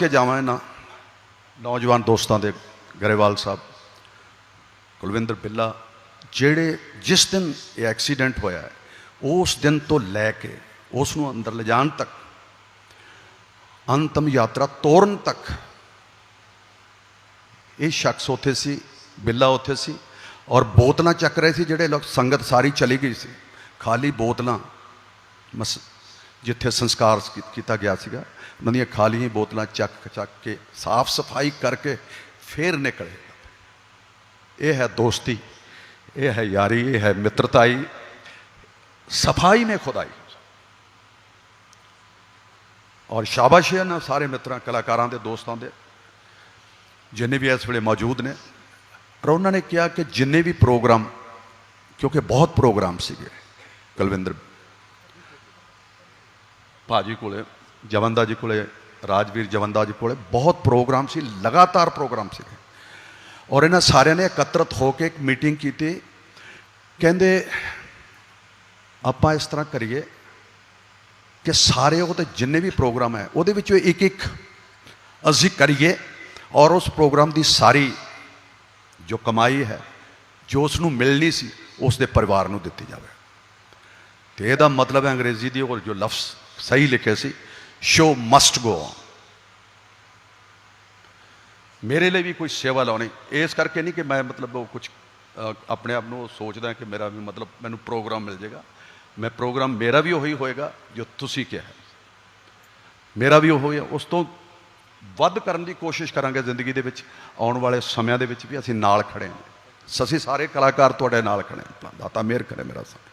ਕੇ ਜਾਵਾਂ ਇਹਨਾਂ? ਨੌਜਵਾਨ ਦੋਸਤਾਂ ਦੇ ਗਰੇਵਾਲ ਸਾਹਿਬ, ਕੁਲਵਿੰਦਰ ਬਿੱਲਾ, ਜਿਹੜੇ ਜਿਸ ਦਿਨ ਇਹ ਐਕਸੀਡੈਂਟ ਹੋਇਆ ਹੈ, ਉਸ ਦਿਨ ਤੋਂ ਲੈ ਕੇ ਉਸ ਨੂੰ ਅੰਦਰ ਲਿਜਾਣ ਤੱਕ, ਅੰਤਮ ਯਾਤਰਾ ਤੋਰਨ ਤੱਕ, ਇਹ ਸ਼ਖਸ ਉੱਥੇ ਸੀ, ਬਿੱਲਾ ਉੱਥੇ ਸੀ ਔਰ ਬੋਤਲਾਂ ਚੱਕ ਰਹੇ ਸੀ ਜਿਹੜੇ ਲੋਕ, ਸੰਗਤ ਸਾਰੀ ਚਲੀ ਗਈ ਸੀ, ਖਾਲੀ ਬੋਤਲਾਂ, ਮਸ ਜਿੱਥੇ ਸੰਸਕਾਰ ਕੀਤਾ ਗਿਆ ਸੀਗਾ, ਉਹਨਾਂ ਦੀਆਂ ਖਾਲੀਆਂ ਬੋਤਲਾਂ ਚੱਕ ਚੱਕ ਕੇ ਸਾਫ਼ ਸਫ਼ਾਈ ਕਰਕੇ ਫੇਰ ਨਿਕਲੇ। ਇਹ ਹੈ ਦੋਸਤੀ, ਇਹ ਹੈ ਯਾਰੀ, ਇਹ ਹੈ ਮਿੱਤਰਤਾਈ, ਸਫ਼ਾਈ ਮੇ ਖੁਦਾਈ। ਔਰ ਸ਼ਾਬਾਸ਼ ਹੈ ਨਾ ਸਾਰੇ ਮਿੱਤਰਾਂ, ਕਲਾਕਾਰਾਂ ਦੇ, ਦੋਸਤਾਂ ਦੇ, ਜਿੰਨੇ ਵੀ ਇਸ ਵੇਲੇ ਮੌਜੂਦ ਨੇ ਔਰ ਉਹਨਾਂ ਨੇ ਕਿਹਾ ਕਿ ਜਿੰਨੇ ਵੀ ਪ੍ਰੋਗਰਾਮ, ਕਿਉਂਕਿ ਬਹੁਤ ਪ੍ਰੋਗਰਾਮ ਸੀਗੇ, ਕਲਵਿੰਦਰ ਭਾਜੀ ਕੋਲੇ ਜਵੰਦਾ ਜੀ ਕੋਲੇ, ਰਾਜਵੀਰ ਜਵੰਦਾ ਜੀ ਕੋਲੇ ਬਹੁਤ ਪ੍ਰੋਗਰਾਮ ਸੀ, ਲਗਾਤਾਰ ਪ੍ਰੋਗਰਾਮ ਸੀਗੇ ਔਰ ਇਹਨਾਂ ਸਾਰਿਆਂ ਨੇ ਇਕੱਤਰਤ ਹੋ ਕੇ ਇੱਕ ਮੀਟਿੰਗ ਕੀਤੀ। ਕਹਿੰਦੇ, ਆਪਾਂ ਇਸ ਤਰ੍ਹਾਂ ਕਰੀਏ ਕਿ ਸਾਰੇ ਉਹਦੇ ਜਿੰਨੇ ਵੀ ਪ੍ਰੋਗਰਾਮ ਹੈ, ਉਹਦੇ ਵਿੱਚੋਂ ਇੱਕ ਇੱਕ ਅਸੀਂ ਕਰੀਏ ਔਰ ਉਸ ਪ੍ਰੋਗਰਾਮ ਦੀ ਸਾਰੀ ਜੋ ਕਮਾਈ ਹੈ, ਜੋ ਉਸ ਨੂੰ ਮਿਲਣੀ ਸੀ, ਉਸ ਦੇ ਪਰਿਵਾਰ ਨੂੰ ਦਿੱਤੀ ਜਾਵੇ। ਤੇ ਇਹਦਾ ਮਤਲਬ ਹੈ ਅੰਗਰੇਜ਼ੀ ਦੀ ਉਹ ਜੋ ਲਫ਼ਜ਼ ਸਹੀ ਲਿਖਿਆ ਸੀ ਸ਼ੋ ਮਸਟ ਗੋ ਔਨ ਮੇਰੇ ਲਈ ਵੀ ਕੋਈ ਸੇਵਾ ਲਾਉਣੀ, ਇਸ ਕਰਕੇ ਨਹੀਂ ਕਿ ਮੈਂ ਮਤਲਬ ਉਹ ਕੁਝ ਆਪਣੇ ਆਪ ਨੂੰ ਸੋਚਦਾ ਕਿ ਮੇਰਾ ਵੀ ਮਤਲਬ ਮੈਨੂੰ ਪ੍ਰੋਗਰਾਮ ਮਿਲ ਜਾਏਗਾ। ਮੈਂ ਪ੍ਰੋਗਰਾਮ ਮੇਰਾ ਵੀ ਉਹੀ ਹੋਏਗਾ ਜੋ ਤੁਸੀਂ ਕਿਹਾ ਹੈ। ਮੇਰਾ ਵੀ ਉਹ ਹੈ। ਉਸ ਤੋਂ ਵੱਧ ਕਰਨ ਦੀ ਕੋਸ਼ਿਸ਼ ਕਰਾਂਗੇ ਜ਼ਿੰਦਗੀ ਦੇ ਵਿੱਚ, ਆਉਣ ਵਾਲੇ ਸਮਿਆਂ ਦੇ ਵਿੱਚ ਵੀ ਅਸੀਂ ਨਾਲ ਖੜੇ ਹਾਂ। ਅਸੀਂ ਸਾਰੇ ਕਲਾਕਾਰ ਤੁਹਾਡੇ ਨਾਲ ਖੜੇ ਹਾਂ। ਦਾਤਾ ਮਿਹਰ ਕਰੇ ਮੇਰਾ ਸਾਥ।